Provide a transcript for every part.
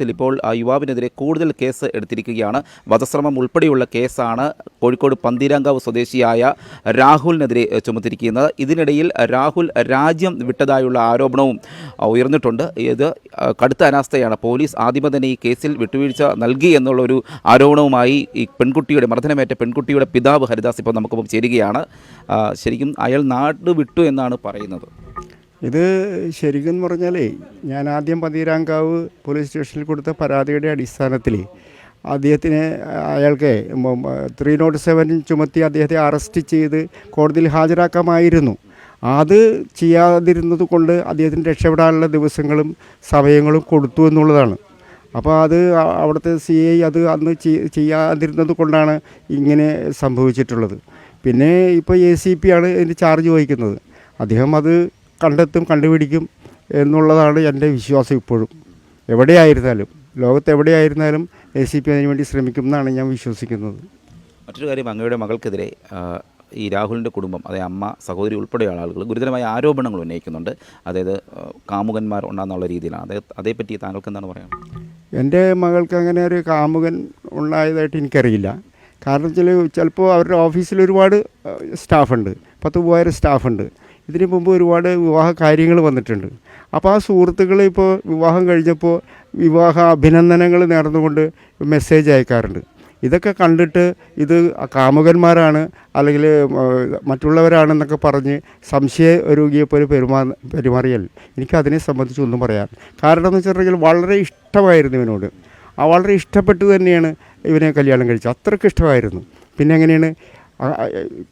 സംഭവത്തിൽ ഇപ്പോൾ ആ യുവാവിനെതിരെ കൂടുതൽ കേസ് എടുത്തിരിക്കുകയാണ്. വധശ്രമം ഉൾപ്പെടെയുള്ള കേസാണ് കോഴിക്കോട് പന്തീരാങ്കാവ് സ്വദേശിയായ രാഹുലിനെതിരെ ചുമത്തിരിക്കുന്നത്. ഇതിനിടയിൽ രാഹുൽ രാജ്യം വിട്ടതായുള്ള ആരോപണവും ഉയർന്നിട്ടുണ്ട്. ഇത് കടുത്ത അനാസ്ഥയാണ്. പോലീസ് ആദ്യമേ തന്നെ ഈ കേസിൽ വിട്ടുവീഴ്ച നൽകി എന്നുള്ളൊരു ആരോപണവുമായി ഈ പെൺകുട്ടിയുടെ മർദ്ദനമേറ്റ പെൺകുട്ടിയുടെ പിതാവ് ഹരിദാസ് ഇപ്പോൾ നമുക്കൊപ്പം ചേരുകയാണ്. ശരിക്കും അയാൾ നാട് വിട്ടു എന്നാണ് പറയുന്നത്. ഇത് ശരിക്കും പറഞ്ഞാലേ ഞാൻ ആദ്യം പതിരാങ്കാവ് പോലീസ് സ്റ്റേഷനിൽ കൊടുത്ത പരാതിയുടെ അടിസ്ഥാനത്തിൽ അദ്ദേഹത്തിന് അയാൾക്ക് ത്രീ നോട്ട് സെവൻ ചുമത്തി അദ്ദേഹത്തെ അറസ്റ്റ് ചെയ്ത് കോടതിയിൽ ഹാജരാക്കാമായിരുന്നു. അത് ചെയ്യാതിരുന്നത് കൊണ്ട് അദ്ദേഹത്തിന് രക്ഷപ്പെടാനുള്ള ദിവസങ്ങളും സമയങ്ങളും കൊടുത്തു എന്നുള്ളതാണ്. അപ്പോൾ അത് അവിടുത്തെ സി ഐ അത് അന്ന് ചെയ്- ചെയ്യാതിരുന്നത് കൊണ്ടാണ് ഇങ്ങനെ സംഭവിച്ചിട്ടുള്ളത്. പിന്നെ ഇപ്പോൾ എ സി പി ആണ് ഇതിന്റെ ചാർജ് വഹിക്കുന്നത്. അദ്ദേഹം അത് കണ്ടെത്തും കണ്ടുപിടിക്കും എന്നുള്ളതാണ് എന്റെ വിശ്വാസം ഇപ്പോഴും. എവിടെയായിരുന്നാലും ലോകത്ത് എവിടെയായിരുന്നാലും എ സി പി അതിനു വേണ്ടി ശ്രമിക്കും എന്നാണ് ഞാൻ വിശ്വസിക്കുന്നത്. മറ്റൊരു കാര്യം അങ്ങയുടെ മകൾക്കെതിരെ ഈ രാഹുലിന്റെ കുടുംബം അതായത് അമ്മ സഹോദരി ഉൾപ്പെടെയുള്ള ആളുകൾ ഗുരുതരമായ ആരോപണങ്ങൾ ഉന്നയിക്കുന്നുണ്ട്. അതായത് കാമുകന്മാർ ഉണ്ടാകുന്നുള്ള രീതിയിലാണ്. അതെ അതേപ്പറ്റി താങ്കൾക്ക് എന്താണ് പറയുന്നത് എന്റെ മകൾക്ക് അങ്ങനെ ഒരു കാമുകൻ ഉണ്ടായതായിട്ട് എനിക്കറിയില്ല. കാരണം വെച്ചാൽ ചിലപ്പോൾ അവരുടെ ഓഫീസിൽ ഒരുപാട് സ്റ്റാഫുണ്ട്. പത്ത് മൂവായിരം സ്റ്റാഫുണ്ട്. ഇതിനു മുമ്പ് ഒരുപാട് വിവാഹ കാര്യങ്ങൾ വന്നിട്ടുണ്ട്. അപ്പോൾ ആ സുഹൃത്തുക്കൾ ഇപ്പോൾ വിവാഹം കഴിഞ്ഞപ്പോൾ വിവാഹ അഭിനന്ദനങ്ങൾ നേർന്നുകൊണ്ട് മെസ്സേജ് അയക്കാറുണ്ട്. ഇതൊക്കെ കണ്ടിട്ട് ഇത് കാമുകന്മാരാണ് അല്ലെങ്കിൽ മറ്റുള്ളവരാണെന്നൊക്കെ പറഞ്ഞ് സംശയ രോഗിയെപ്പോലെ പെരുമാ പെരുമാറിയാൽ എനിക്കതിനെ സംബന്ധിച്ച് ഒന്നും പറയാൻ. കാരണം എന്ന് വെച്ചിട്ടുണ്ടെങ്കിൽ വളരെ ഇഷ്ടമായിരുന്നു ഇവനോട്. ആ വളരെ ഇഷ്ടപ്പെട്ടു തന്നെയാണ് ഇവനെ കല്യാണം കഴിച്ചത്. അത്രയ്ക്ക് ഇഷ്ടമായിരുന്നു. പിന്നെ എങ്ങനെയാണ്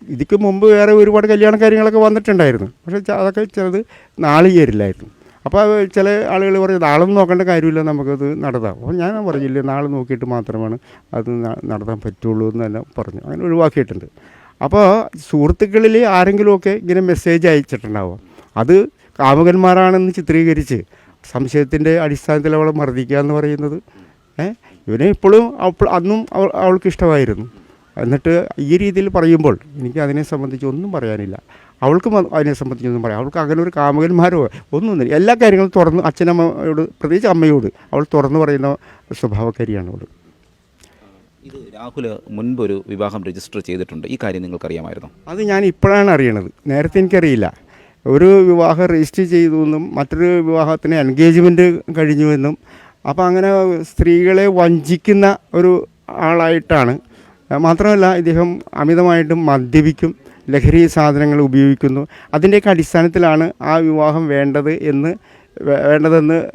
ഇതിക്ക് മുമ്പ് വേറെ ഒരുപാട് കല്യാണ കാര്യങ്ങളൊക്കെ വന്നിട്ടുണ്ടായിരുന്നു. പക്ഷേ അതൊക്കെ ചിലത് നാളികേരില്ലായിരുന്നു. അപ്പോൾ ചില ആളുകൾ പറയും നാളൊന്നും നോക്കേണ്ട കാര്യമില്ല നമുക്കത് നടത്താം. അപ്പോൾ ഞാൻ പറഞ്ഞില്ല നാളെ നോക്കിയിട്ട് മാത്രമാണ് അത് നടത്താൻ പറ്റുള്ളൂ എന്ന് തന്നെ പറഞ്ഞു. അങ്ങനെ ഒഴിവാക്കിയിട്ടുണ്ട്. അപ്പോൾ സുഹൃത്തുക്കളിൽ ആരെങ്കിലുമൊക്കെ ഇങ്ങനെ മെസ്സേജ് അയച്ചിട്ടുണ്ടാവും? അത് കാമുകന്മാരാണെന്ന് ചിത്രീകരിച്ച് സംശയത്തിന്റെ അടിസ്ഥാനത്തിൽ അവളെ മർദ്ദിക്കുക എന്ന് പറയുന്നത് ഏഹ് ഇവനെ ഇപ്പോഴും അപ്പോൾ അന്നും അവൾ അവൾക്ക് ഇഷ്ടമായിരുന്നു. എന്നിട്ട് ഈ രീതിയിൽ പറയുമ്പോൾ എനിക്ക് അതിനെ സംബന്ധിച്ച് ഒന്നും പറയാനില്ല. അവൾക്കും അതിനെ സംബന്ധിച്ചൊന്നും പറയാം. അവൾക്ക് അങ്ങനെ ഒരു കാമകന്മാരോ ഒന്നുമില്ല. എല്ലാ കാര്യങ്ങളും തുറന്ന് അച്ഛനമ്മയോട് പ്രത്യേകിച്ച് അമ്മയോട് അവൾ തുറന്നു പറയുന്ന സ്വഭാവക്കാരിയാണ് അവൾ ഇത് രാഹുൽ മുൻപൊരു വിവാഹം രജിസ്റ്റർ ചെയ്തിട്ടുണ്ട്. ഈ കാര്യം നിങ്ങൾക്കറിയാമായിരുന്നു? അത് ഞാൻ ഇപ്പോഴാണ് അറിയണത്. നേരത്തെ എനിക്കറിയില്ല. ഒരു വിവാഹം രജിസ്റ്റർ ചെയ്തു എന്നും മറ്റൊരു വിവാഹത്തിന് എൻഗേജ്മെന്റ് കഴിഞ്ഞുവെന്നും അപ്പോൾ അങ്ങനെ സ്ത്രീകളെ വഞ്ചിക്കുന്ന ഒരു ആളായിട്ടാണ് മാത്രമല്ല ഇദ്ദേഹം അമിതമായിട്ടും മദ്യപിക്കും ലഹരി സാധനങ്ങൾ ഉപയോഗിക്കുന്നു. അതിന്റെയൊക്കെ അടിസ്ഥാനത്തിലാണ് ആ വിവാഹം വേണ്ടത് എന്ന് വേണ്ടതെന്ന്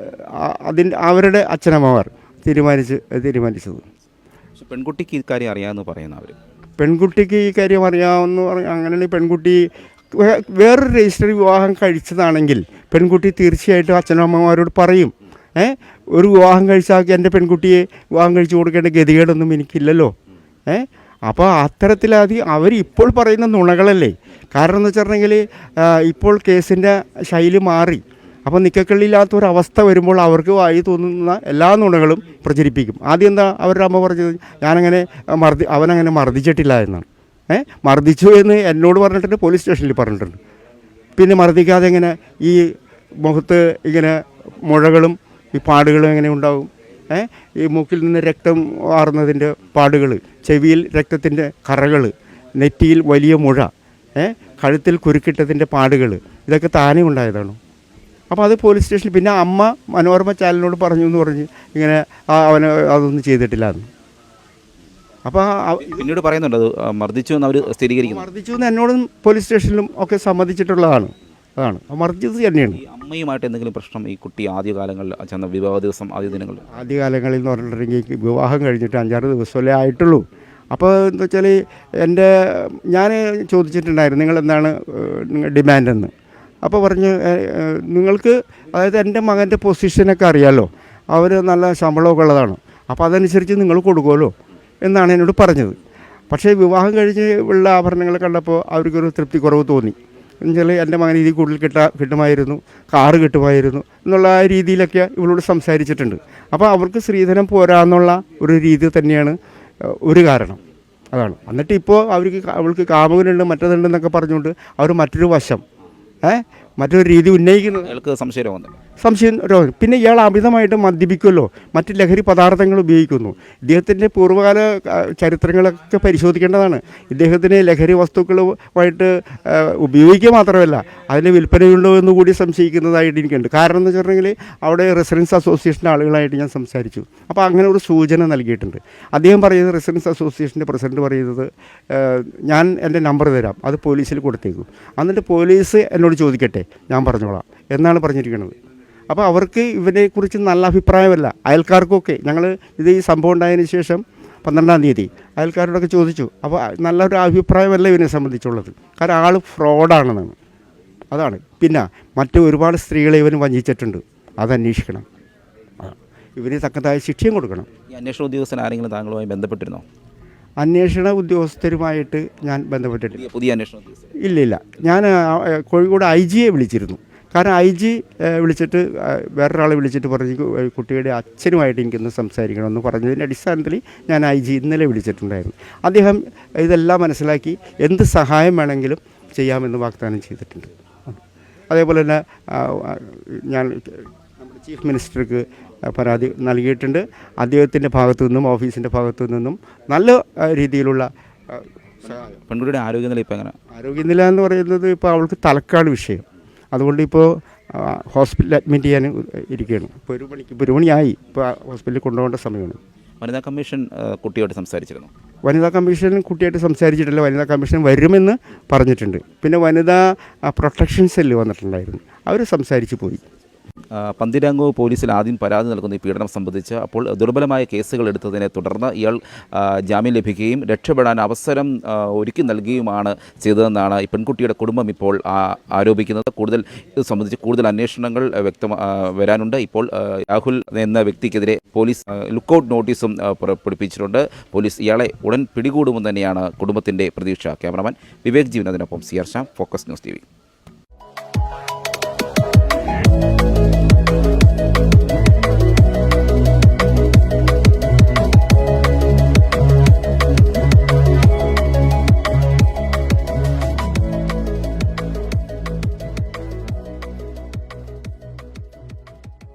അതിന്റെ അവരുടെ അച്ഛനമ്മമാർ തീരുമാനിച്ച് തീരുമാനിച്ചത്. പെൺകുട്ടിക്ക് ഈ കാര്യം അറിയാമെന്ന് പറയുന്ന അവർ പെൺകുട്ടിക്ക് ഈ കാര്യം അറിയാമെന്ന് പറഞ്ഞ അങ്ങനെയാണെങ്കിൽ പെൺകുട്ടി വേറൊരു രജിസ്റ്റർ വിവാഹം കഴിച്ചതാണെങ്കിൽ പെൺകുട്ടി തീർച്ചയായിട്ടും അച്ഛനമ്മമാരോട് പറയും. ഏ? ഒരു വിവാഹം കഴിച്ചാൽ എന്റെ പെൺകുട്ടിയെ വിവാഹം കഴിച്ചു കൊടുക്കേണ്ട ഗതികേടൊന്നും എനിക്കില്ലല്ലോ. ഏ? അപ്പോൾ അത്തരത്തിലതി അവർ ഇപ്പോൾ പറയുന്ന നുണകളല്ലേ? കാരണം എന്ന് വെച്ചിട്ടുണ്ടെങ്കിൽ ഇപ്പോൾ കേസിന്റെ ശൈലി മാറി. അപ്പോൾ നിക്കക്കള്ളിയില്ലാത്ത ഒരു അവസ്ഥ വരുമ്പോൾ അവർക്ക് വായി തോന്നുന്ന എല്ലാ നുണകളും പ്രചരിപ്പിക്കും. ആദ്യം എന്താ അവരുടെ അമ്മ പറഞ്ഞത്? ഞാനങ്ങനെ മർദ്ദി അവനങ്ങനെ മർദ്ദിച്ചിട്ടില്ല എന്നാണ്. ഏ? മർദ്ദിച്ചു എന്ന് എന്നോട് പറഞ്ഞിട്ടുണ്ട് പോലീസ് സ്റ്റേഷനിൽ പറഞ്ഞിട്ടുണ്ട്. പിന്നെ മർദ്ദിക്കാതെ ഇങ്ങനെ ഈ മുഖത്ത് ഇങ്ങനെ മുഴകളും ഈ പാടുകളും എങ്ങനെ ഉണ്ടാവും? ഈ മൂക്കിൽ നിന്ന് രക്തം വാറുന്നതിന്റെ പാടുകൾ ചെവിയിൽ രക്തത്തിന്റെ കറകൾ നെറ്റിയിൽ വലിയ മുഴ കഴുത്തിൽ കുരുക്കിട്ടതിന്റെ പാടുകൾ ഇതൊക്കെ താനേ ഉണ്ടായതാണ്. അപ്പോൾ അത് പോലീസ് സ്റ്റേഷനിൽ പിന്നെ അമ്മ മനോരമ ചാനലിനോട് പറഞ്ഞു എന്ന് പറഞ്ഞ് ഇങ്ങനെ അവന് അതൊന്നും ചെയ്തിട്ടില്ല എന്ന് അപ്പോൾ പിന്നീട് പറയുന്നുണ്ട് അത് മർദ്ദിച്ചു എന്ന് അവർ സ്ഥിരീകരിക്കുന്നു. മർദ്ദിച്ചു എന്ന് എന്നോടും പോലീസ് സ്റ്റേഷനിലും ഒക്കെ സമ്മതിച്ചിട്ടുള്ളതാണ്. അതാണ്. എമർജൻസി തന്നെയാണ്. ഈ അമ്മയുമായിട്ട് എന്തെങ്കിലും പ്രശ്നം ഈ കുട്ടി ആദ്യകാലങ്ങളിൽ ചെന്ന വിവാഹ ദിവസം ആദ്യ ദിനങ്ങളിൽ? ആദ്യകാലങ്ങളിൽ എന്ന് പറഞ്ഞിട്ടുണ്ടെങ്കിൽ വിവാഹം കഴിഞ്ഞിട്ട് അഞ്ചാറ് ദിവസമല്ലേ ആയിട്ടുള്ളൂ. അപ്പോൾ എന്താ വെച്ചാൽ എന്റെ ഞാൻ ചോദിച്ചിട്ടുണ്ടായിരുന്നു നിങ്ങൾ എന്താണ് ഡിമാൻഡ് എന്ന് അപ്പോൾ പറഞ്ഞ് "ഏ, ഏ, നിങ്ങൾക്ക് അതായത് എന്റെ മകന്റെ പൊസിഷനൊക്കെ അറിയാമല്ലോ അവർ നല്ല ശമ്പളമൊക്കെ ഉള്ളതാണ്. അപ്പോൾ അതനുസരിച്ച് നിങ്ങൾ കൊടുക്കുമല്ലോ എന്നാണ് എന്നോട് പറഞ്ഞത്. പക്ഷേ വിവാഹം കഴിഞ്ഞ് ഉള്ള ആഭരണങ്ങൾ കണ്ടപ്പോൾ അവർക്കൊരു തൃപ്തി കുറവ് തോന്നി. എന്നുവെച്ചാൽ എന്റെ മകൻ ഇതിൽ കൂടുതൽ കിട്ടാ കിട്ടുമായിരുന്നു കാറ് കിട്ടുമായിരുന്നു എന്നുള്ള ആ രീതിയിലൊക്കെ ഇവളോട് സംസാരിച്ചിട്ടുണ്ട്. അപ്പോൾ അവർക്ക് സ്ത്രീധനം പോരാന്നുള്ള ഒരു രീതി തന്നെയാണ് ഒരു കാരണം. അതാണ്. എന്നിട്ട് ഇപ്പോൾ അവർക്ക് അവൾക്ക് കാമുകനുണ്ട് മറ്റതുണ്ടെന്നൊക്കെ പറഞ്ഞുകൊണ്ട് അവർ മറ്റൊരു വശം ഏ മറ്റൊരു രീതി ഉന്നയിക്കുന്നത് അയാൾക്ക് സംശയം രോഗം സംശയം രോഗം പിന്നെ ഇയാൾ അമിതമായിട്ട് മദ്യപിക്കുമല്ലോ. മറ്റ് ലഹരി പദാർത്ഥങ്ങൾ ഉപയോഗിക്കുന്നു. ഇദ്ദേഹത്തിന്റെ പൂർവകാല ചരിത്രങ്ങളൊക്കെ പരിശോധിക്കേണ്ടതാണ്. ഇദ്ദേഹത്തിന് ലഹരി വസ്തുക്കളുമായിട്ട് ഉപയോഗിക്കുക മാത്രമല്ല അതിന് വിൽപ്പനയുണ്ടോ എന്ന് കൂടി സംശയിക്കുന്നതായിട്ട് എനിക്കുണ്ട്. കാരണം എന്ന് വെച്ചിട്ടുണ്ടെങ്കിൽ അവിടെ റെസിഡൻസ് അസോസിയേഷന്റെ ആളുകളായിട്ട് ഞാൻ സംസാരിച്ചു. അപ്പോൾ അങ്ങനെ ഒരു സൂചന നൽകിയിട്ടുണ്ട്. അദ്ദേഹം പറയുന്നത് റെസിഡൻസ് അസോസിയേഷന്റെ പ്രസിഡന്റ് പറയുന്നത് ഞാൻ എന്റെ നമ്പർ തരാം. അത് പോലീസിൽ കൊടുത്തേക്കും. എന്നിട്ട് പോലീസ് എന്നോട് ചോദിക്കട്ടെ ഞാൻ പറഞ്ഞോളാം. എന്നാണ് പറഞ്ഞിരിക്കുന്നത് അപ്പോൾ അവർക്ക് ഇവനെക്കുറിച്ച് നല്ല അഭിപ്രായമല്ല. അയൽക്കാർക്കൊക്കെ ഞങ്ങൾ ഇത് ഈ സംഭവം ഉണ്ടായതിന് ശേഷം പന്ത്രണ്ടാം തീയതി അയൽക്കാരോടൊക്കെ ചോദിച്ചു. അപ്പോൾ നല്ലൊരു അഭിപ്രായമല്ല ഇവനെ സംബന്ധിച്ചുള്ളത്. കാരണം ആൾ ഫ്രോഡാണെന്നാണ്. അതാണ്. പിന്നെ മറ്റു ഒരുപാട് സ്ത്രീകളെ ഇവൻ വഞ്ചിച്ചിട്ടുണ്ട്. അത് അന്വേഷിക്കണം. ഇവന് തക്കതായ ശിക്ഷയും കൊടുക്കണം. ഈ അന്വേഷണ ഉദ്യോഗസ്ഥൻ ആരെങ്കിലും താങ്കളുമായി ബന്ധപ്പെട്ടിരുന്നോ? അന്വേഷണ ഉദ്യോഗസ്ഥരുമായിട്ട് ഞാൻ ബന്ധപ്പെട്ടിട്ടില്ല. പുതിയ അന്വേഷണം ഇല്ല ഇല്ല. ഞാൻ കോഴിക്കോട് ഐ ജിയെ വിളിച്ചിരുന്നു. കാരണം ഐ ജി വിളിച്ചിട്ട് വേറൊരാളെ വിളിച്ചിട്ട് പറഞ്ഞു കുട്ടിയുടെ അച്ഛനുമായിട്ട് എനിക്കൊന്ന് സംസാരിക്കണമെന്ന് പറഞ്ഞതിന്റെ അടിസ്ഥാനത്തിൽ ഞാൻ ഐ ജി ഇന്നലെ വിളിച്ചിട്ടുണ്ടായിരുന്നു. അദ്ദേഹം ഇതെല്ലാം മനസ്സിലാക്കി എന്ത് സഹായം വേണമെങ്കിലും ചെയ്യാമെന്ന് വാഗ്ദാനം ചെയ്തിട്ടുണ്ട്. അതേപോലെ തന്നെ ഞാൻ നമ്മുടെ ചീഫ് മിനിസ്റ്റർക്ക് പരാതി നൽകിയിട്ടുണ്ട്. അദ്ദേഹത്തിന്റെ ഭാഗത്തു നിന്നും ഓഫീസിന്റെ ഭാഗത്തു നിന്നും നല്ല രീതിയിലുള്ള പെൺകുട്ടിയുടെ ആരോഗ്യനില ഇപ്പോൾ എങ്ങനെ? ആരോഗ്യനില എന്ന് പറയുന്നത് ഇപ്പോൾ അവൾക്ക് തലക്കാണ് വിഷയം. അതുകൊണ്ട് ഇപ്പോൾ ഹോസ്പിറ്റലിൽ അഡ്മിറ്റ് ചെയ്യാൻ ഇരിക്കുകയാണ്. ഇപ്പോൾ ഒരു മണിക്ക് ഇപ്പോൾ ഒരു മണിയായി. ഇപ്പോൾ ഹോസ്പിറ്റലിൽ കൊണ്ടുപോകേണ്ട സമയമാണ്. വനിതാ കമ്മീഷൻ കുട്ടിയോട് സംസാരിച്ചിരുന്നു. വനിതാ കമ്മീഷൻ കുട്ടിയായിട്ട് സംസാരിച്ചിട്ടില്ല. വനിതാ കമ്മീഷൻ വരുമെന്ന് പറഞ്ഞിട്ടുണ്ട്. പിന്നെ വനിതാ പ്രൊട്ടക്ഷൻ സെല്ല് വന്നിട്ടുണ്ടായിരുന്നു. അവർ സംസാരിച്ച് പോയി. പന്തിരാങ്കോ പോലീസിൽ ആദ്യം പരാതി നൽകുന്ന ഈ പീഡനം സംബന്ധിച്ച് അപ്പോൾ ദുർബലമായ കേസുകൾ എടുത്തതിനെ തുടർന്ന് ഇയാൾ ജാമ്യം ലഭിക്കുകയും രക്ഷപ്പെടാൻ അവസരം ഒരുക്കി നൽകുകയുമാണ് ചെയ്തതെന്നാണ് ഈ പെൺകുട്ടിയുടെ കുടുംബം ഇപ്പോൾ ആരോപിക്കുന്നത്. കൂടുതൽ ഇത് സംബന്ധിച്ച് കൂടുതൽ അന്വേഷണങ്ങൾ വ്യക്തം വരാനുണ്ട്. ഇപ്പോൾ രാഹുൽ എന്ന വ്യക്തിക്കെതിരെ പോലീസ് ലുക്കൌട്ട് നോട്ടീസും പുറപ്പെടുപ്പിച്ചിട്ടുണ്ട് പോലീസ് ഇയാളെ ഉടൻ പിടികൂടുമെന്ന് തന്നെയാണ് കുടുംബത്തിന്റെ പ്രതീക്ഷ. Cameraman Vivek ജീവനത്തിനൊപ്പം C Shyam focus news T